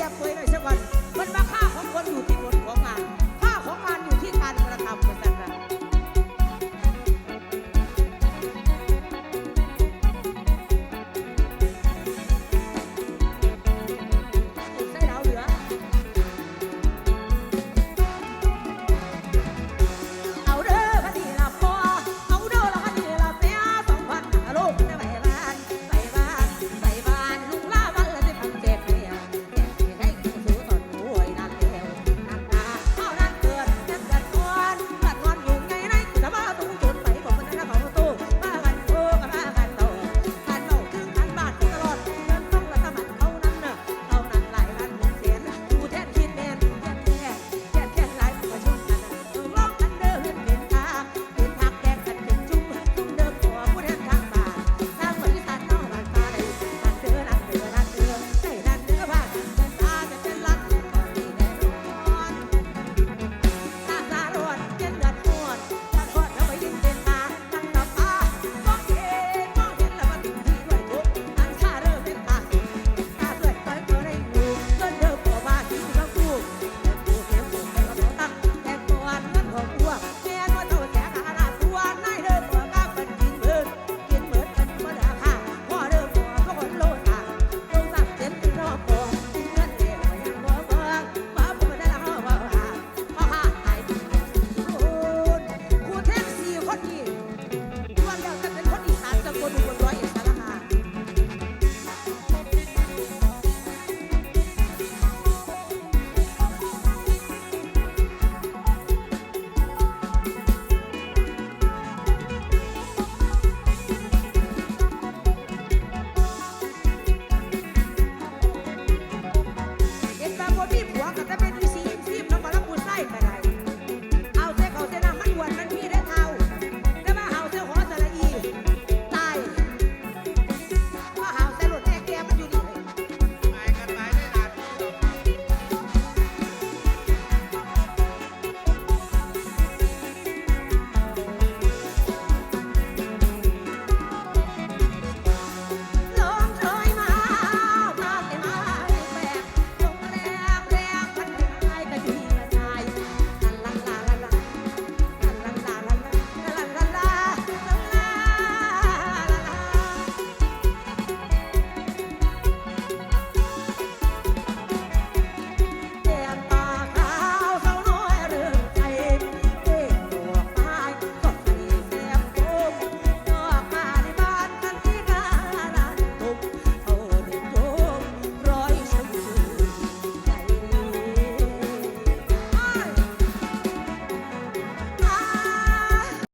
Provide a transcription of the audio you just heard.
เจ็บป่วยในสักวันมันมาฆ่าของคนอยู่ที่หมด